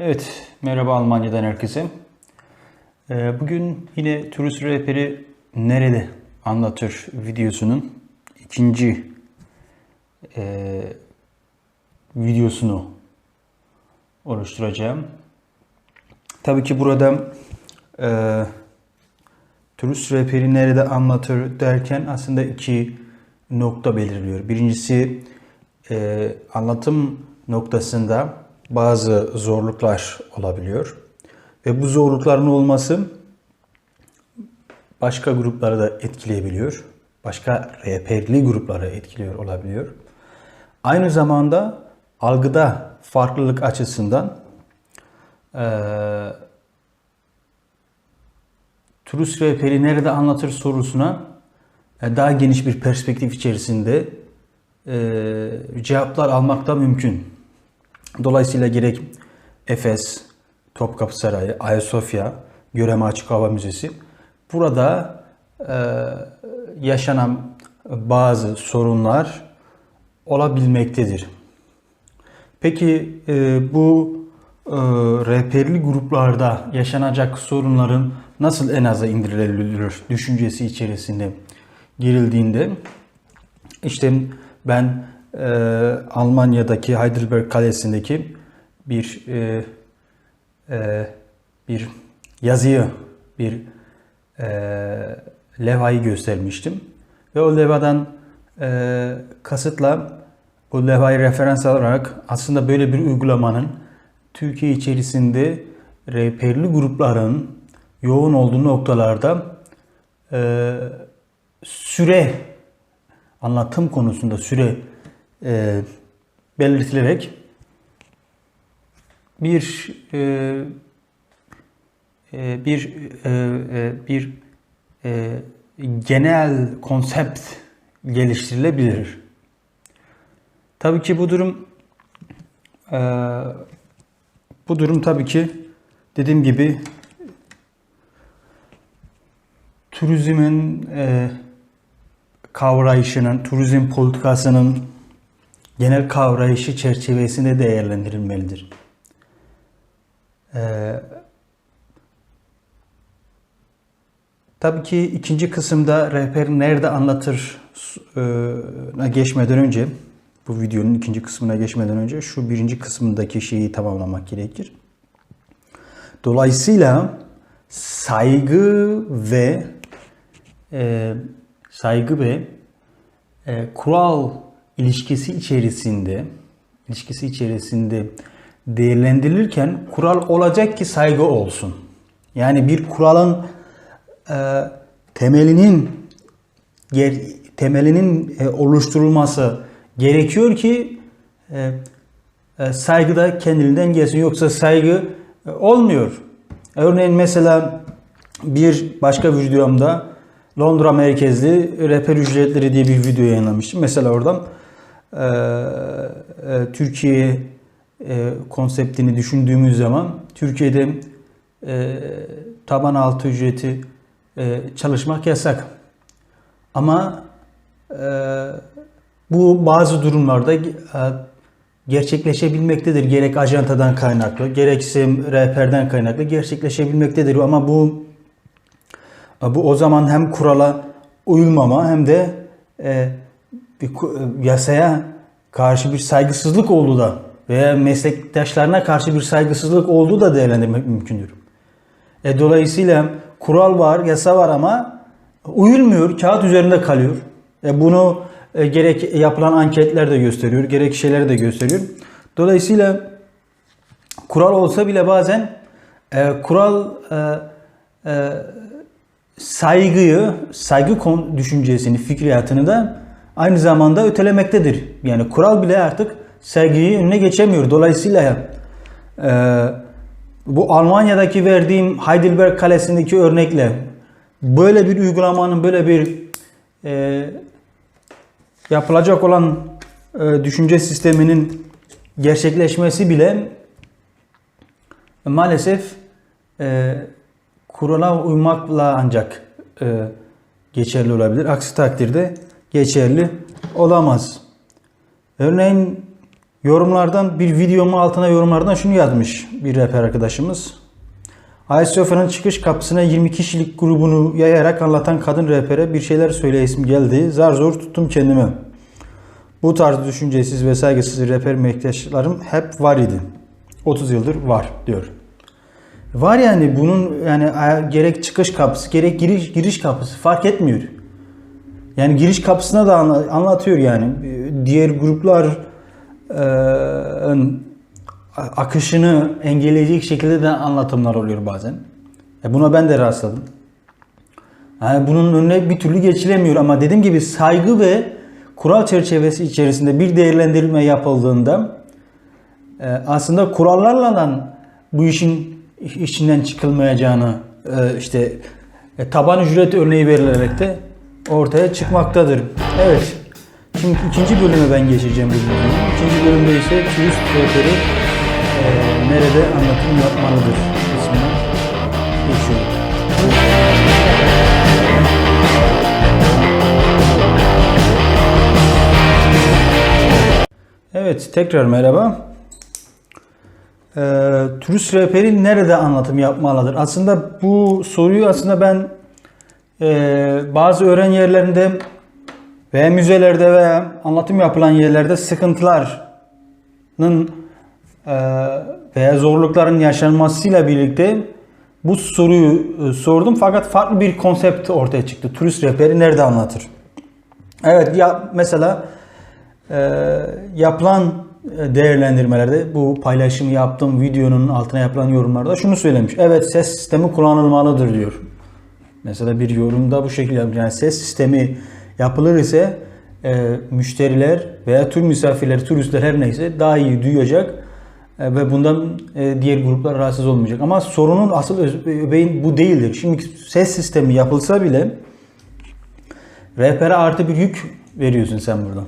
Evet, merhaba Almanya'dan herkese. Ee, Bugün yine turist rehberi nerede anlatır videosunun ikinci e, videosunu oluşturacağım. Tabii ki burada e, turist rehberi nerede anlatır derken aslında iki nokta belirliyor. Birincisi e, anlatım noktasında bazı zorluklar olabiliyor. Ve bu zorlukların olması başka grupları da etkileyebiliyor. Başka rehberli grupları etkiliyor olabiliyor. Aynı zamanda algıda farklılık açısından eee turist rehberi nerede anlatır sorusuna e, daha geniş bir perspektif içerisinde e, cevaplar almak da mümkün. Dolayısıyla gerek Efes, Topkapı Sarayı, Ayasofya, Göreme Açık Hava Müzesi burada e, yaşanan bazı sorunlar olabilmektedir. Peki e, bu e, rehberli gruplarda yaşanacak sorunların nasıl en aza indirilebilir düşüncesi içerisinde girildiğinde işte ben e, Almanya'daki Heidelberg Kalesi'ndeki bir e, e, bir yazıyı, bir e, levhayı göstermiştim. Ve o levhadan e, kasıtla bu levhayı referans alarak aslında böyle bir uygulamanın Türkiye içerisinde rehberli grupların yoğun olduğu noktalarda e, süre anlatım konusunda süre e, belirtilerek bir e, e, bir e, e, bir e, genel konsept geliştirilebilir. Tabii ki bu durum e, bu durum tabii ki dediğim gibi turizmin e, kavrayışının, turizm politikasının genel kavrayışı çerçevesinde değerlendirilmelidir. Ee, tabii ki ikinci kısımda rehber nerede anlatır e, geçmeden önce, bu videonun ikinci kısmına geçmeden önce şu birinci kısmındaki şeyi tamamlamak gerekir. Dolayısıyla saygı ve e, saygı ve e, kural ilişkisi içerisinde ilişkisi içerisinde değerlendirilirken kural olacak ki saygı olsun. Yani bir kuralın e, temelinin ger, temelinin e, oluşturulması gerekiyor ki e, e, saygı da kendiliğinden gelsin. Yoksa saygı e, olmuyor. Örneğin mesela bir başka videomda Londra merkezli rehber ücretleri diye bir video yayınlamıştım. Mesela oradan Türkiye e, konseptini düşündüğümüz zaman Türkiye'de e, taban altı ücreti e, çalışmak yasak. Ama e, bu bazı durumlarda e, gerçekleşebilmektedir. Gerek ajantadan kaynaklı, gerekse rehberden kaynaklı gerçekleşebilmektedir. Ama bu bu o zaman hem kurala uyulmama hem de e, bir, yasaya karşı bir saygısızlık olduğu da veya meslektaşlarına karşı bir saygısızlık olduğu da değerlendirmek mümkündür. E, dolayısıyla kural var, yasa var ama uyulmuyor, kağıt üzerinde kalıyor. E, bunu e, gerek yapılan anketler de gösteriyor, gerek şeyler de gösteriyor. Dolayısıyla kural olsa bile bazen e, kural e, e, saygıyı, saygı düşüncesini, fikriyatını da aynı zamanda ötelemektedir. Yani kural bile artık saygıyı önüne geçemiyor. Dolayısıyla e, bu Almanya'daki verdiğim Heidelberg Kalesi'ndeki örnekle böyle bir uygulamanın, böyle bir e, yapılacak olan e, düşünce sisteminin gerçekleşmesi bile maalesef e, kurala uymakla ancak e, geçerli olabilir. Aksi takdirde geçerli olamaz. Örneğin Yorumlardan bir videomun altına yorumlardan şunu yazmış bir rehber arkadaşımız. Ayasofya'nın çıkış kapısına 20 kişilik grubunu yayarak anlatan kadın rehbere bir şeyler söyleyesim geldi. Zar zor tuttum kendimi. Bu tarz düşüncesiz ve saygısız rehber meslektaşlarım hep var idi. 30 yıldır var diyor. Var yani bunun yani gerek çıkış kapısı gerek giriş giriş kapısı fark etmiyor. Yani giriş kapısına da anla- anlatıyor yani. Diğer gruplar e, akışını engelleyecek şekilde de anlatımlar oluyor bazen. E buna ben de rastladım. Yani bunun önüne bir türlü geçilemiyor ama dediğim gibi saygı ve kural çerçevesi içerisinde bir değerlendirme yapıldığında e, aslında kurallarla da bu işin içinden çıkılmayacağını işte taban ücret örneği verilerek de ortaya çıkmaktadır. Evet. Şimdi ikinci bölüme ben geçeceğim bu bölümü. İkinci bölümde ise turist rehberi e, nerede anlatım yapmalıdır kısmına geçiyorum. Evet, tekrar merhaba. Ee, turist rehberi nerede anlatım yapmalıdır? Aslında bu soruyu aslında ben e, bazı öğren yerlerinde veya müzelerde veya anlatım yapılan yerlerde sıkıntıların e, veya zorlukların yaşanmasıyla birlikte bu soruyu e, sordum fakat farklı bir konsept ortaya çıktı. Turist rehberi nerede anlatır? Evet ya mesela e, yapılan değerlendirmelerde bu paylaşımı yaptığım videonun altına yapılan yorumlarda şunu söylemiş. Evet ses sistemi kullanılmalıdır diyor. Mesela bir yorumda bu şekilde. Yani ses sistemi yapılır ise e, müşteriler veya tur misafirleri, turistler her neyse daha iyi duyacak e, ve bundan e, diğer gruplar rahatsız olmayacak. Ama sorunun asıl öbeğin bu değildir. Şimdi ses sistemi yapılsa bile rehbere artı bir yük veriyorsun sen buradan.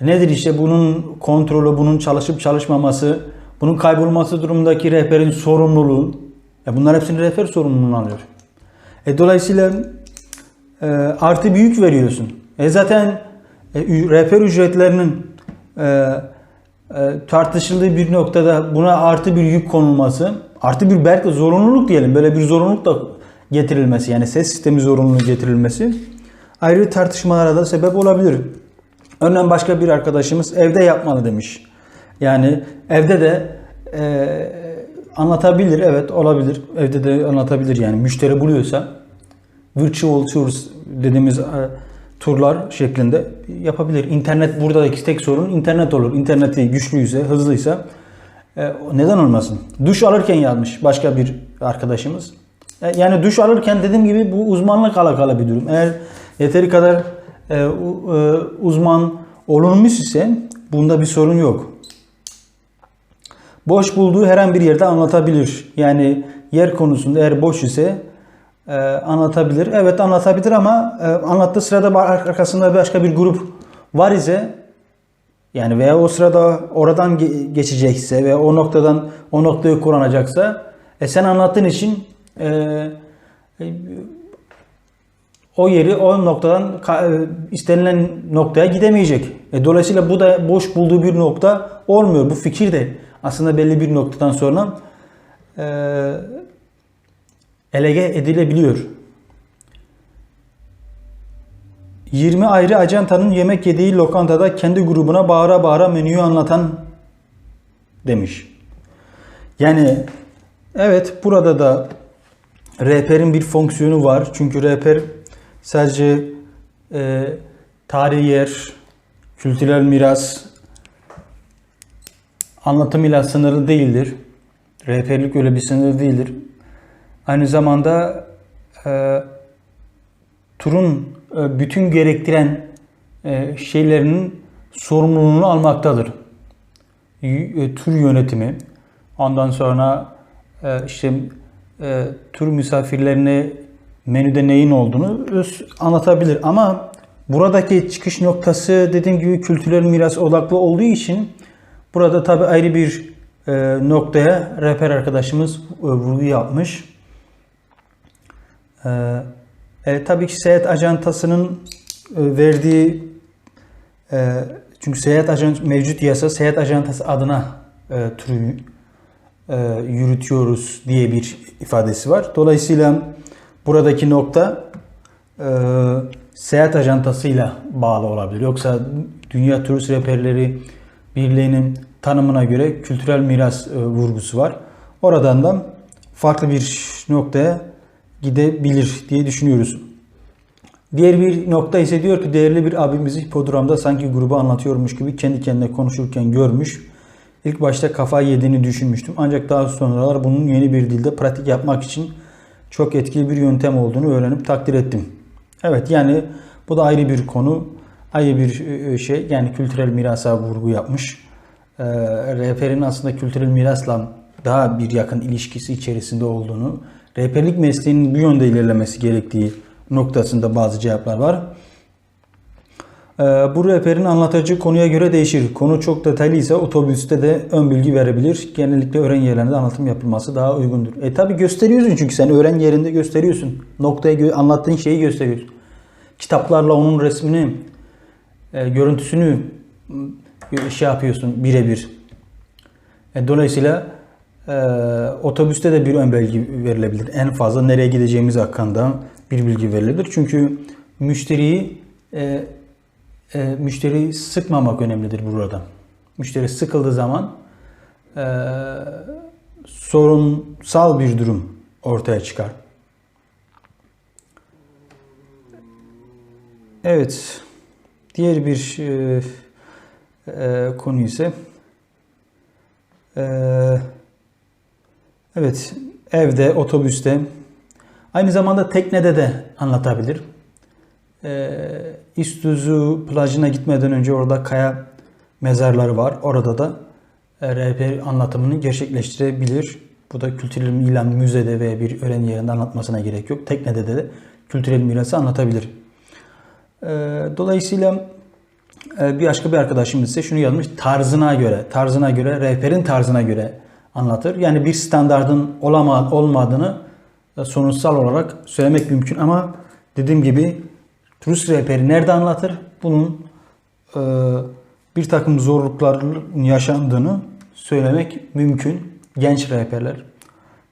Nedir işte bunun kontrolü, bunun çalışıp çalışmaması, bunun kaybolması durumundaki rehberin sorumluluğu. E bunlar hepsini rehber sorumluluğunu alıyor. E dolayısıyla e, artı bir yük veriyorsun. E zaten e, rehber ücretlerinin e, e, tartışıldığı bir noktada buna artı bir yük konulması, artı bir belki zorunluluk diyelim, böyle bir zorunluluk da getirilmesi, yani ses sistemi zorunluluğu getirilmesi ayrı tartışmalara da sebep olabilir. Örneğin başka bir arkadaşımız evde yapmalı demiş. Yani evde de e, anlatabilir, evet olabilir. Evde de anlatabilir yani müşteri buluyorsa virtual tours dediğimiz e, turlar şeklinde yapabilir. İnternet buradaki tek sorun internet olur. İnterneti güçlüyse, hızlıysa e, neden olmasın? Duş alırken yazmış başka bir arkadaşımız. E, Yani duş alırken dediğim gibi bu uzmanlık alakalı bir durum. Eğer yeteri kadar e, e, uzman olunmuş ise bunda bir sorun yok. Boş bulduğu herhangi bir yerde anlatabilir. Yani yer konusunda eğer boş ise e, anlatabilir. Evet anlatabilir ama e, anlattığı sırada arkasında başka bir grup var ise yani veya o sırada oradan ge- geçecekse ve o noktadan o noktayı kullanacaksa e, sen anlattığın için e, e, o yeri o noktadan e, istenilen noktaya gidemeyecek. E, dolayısıyla bu da boş bulduğu bir nokta olmuyor. Bu fikir de aslında belli bir noktadan sonra e, elege edilebiliyor. 20 ayrı ajantanın yemek yediği lokantada kendi grubuna bağıra bağıra menüyü anlatan demiş. Yani evet burada da rehberin bir fonksiyonu var. Çünkü rehber sadece e, tarihi yer, kültürel miras anlatımıyla sınırlı değildir. Rehberlik öyle bir sınır değildir. Aynı zamanda e, turun e, bütün gerektiren e, şeylerinin sorumluluğunu almaktadır. E, tur yönetimi, ondan sonra e, işte e, tur misafirlerine menüde neyin olduğunu öz- anlatabilir. Ama buradaki çıkış noktası dediğim gibi kültürel miras odaklı olduğu için burada tabi ayrı bir e, noktaya rehber arkadaşımız e, vurgu yapmış. Ee, e, tabii ki seyahat ajantasının e, verdiği e, Çünkü seyahat ajan mevcut yasa seyahat ajantası adına e, türü e, yürütüyoruz diye bir ifadesi var. Dolayısıyla buradaki nokta e, seyahat ajantasıyla bağlı olabilir. Yoksa Dünya Turist Rehberleri Birliği'nin tanımına göre kültürel miras e, vurgusu var. Oradan da farklı bir noktaya gidebilir diye düşünüyoruz. Diğer bir nokta ise diyor ki değerli bir abimizi hipodramda sanki grubu anlatıyormuş gibi kendi kendine konuşurken görmüş. İlk başta kafayı yediğini düşünmüştüm. Ancak daha sonralar bunun yeni bir dilde pratik yapmak için çok etkili bir yöntem olduğunu öğrenip takdir ettim. Evet yani bu da ayrı bir konu. Ayrı bir e, şey yani kültürel mirasa vurgu yapmış. Ee, rehberin aslında kültürel mirasla daha bir yakın ilişkisi içerisinde olduğunu, rehberlik mesleğinin bu yönde ilerlemesi gerektiği noktasında bazı cevaplar var. Ee, Bu rehberin anlatıcı konuya göre değişir. Konu çok detaylıysa otobüste de ön bilgi verebilir. Genellikle öğren yerlerinde anlatım yapılması daha uygundur. E tabi gösteriyorsun çünkü sen öğren yerinde gösteriyorsun. Noktaya anlattığın şeyi gösteriyorsun. Kitaplarla onun resmini, e, görüntüsünü m, şey yapıyorsun birebir. E, dolayısıyla e, otobüste de bir ön bilgi verilebilir. En fazla nereye gideceğimiz hakkında bir bilgi verilebilir. Çünkü müşteriyi e, e, müşteriyi sıkmamak önemlidir burada. Müşteri sıkıldığı zaman e, sorunsal bir durum ortaya çıkar. Evet. Diğer bir e, e, konu ise e, evet evde, otobüste aynı zamanda teknede de anlatabilir. E, İstüzü plajına gitmeden önce orada kaya mezarları var. Orada da e, anlatımını gerçekleştirebilir. Bu da kültürel milan müzede ve bir öğren yerinde anlatmasına gerek yok. Teknede de kültürel mirası anlatabilir. Dolayısıyla bir başka bir arkadaşımız ise şunu yazmış. Tarzına göre, tarzına göre, rehberin tarzına göre anlatır. Yani bir standardın olama, olmadığını e, sonuçsal olarak söylemek mümkün ama dediğim gibi turist rehberi nerede anlatır? Bunun e, bir takım zorlukların yaşandığını söylemek mümkün. Genç rehberler,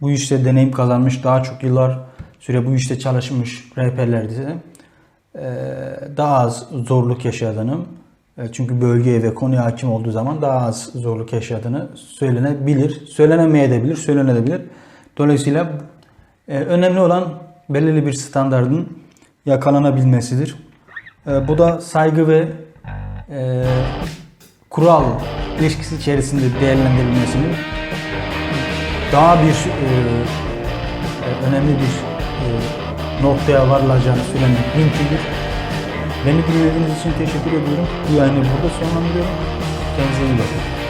bu işte deneyim kazanmış, daha çok yıllar süre bu işte çalışmış rehberler ise daha az zorluk yaşadığını, e, çünkü bölgeye ve konuya hakim olduğu zaman daha az zorluk yaşadığını söylenebilir. Söylenemeyebilir, söylenebilir. Dolayısıyla e, önemli olan belirli bir standardın yakalanabilmesidir. E, bu da saygı ve kural ilişkisi içerisinde değerlendirilmesinin daha bir önemli bir noktaya varılacağını söylemek mümkündür. Beni dinlediğiniz için teşekkür ediyorum. Bu yayını burada sonlandırıyorum. Kendinize iyi bakın.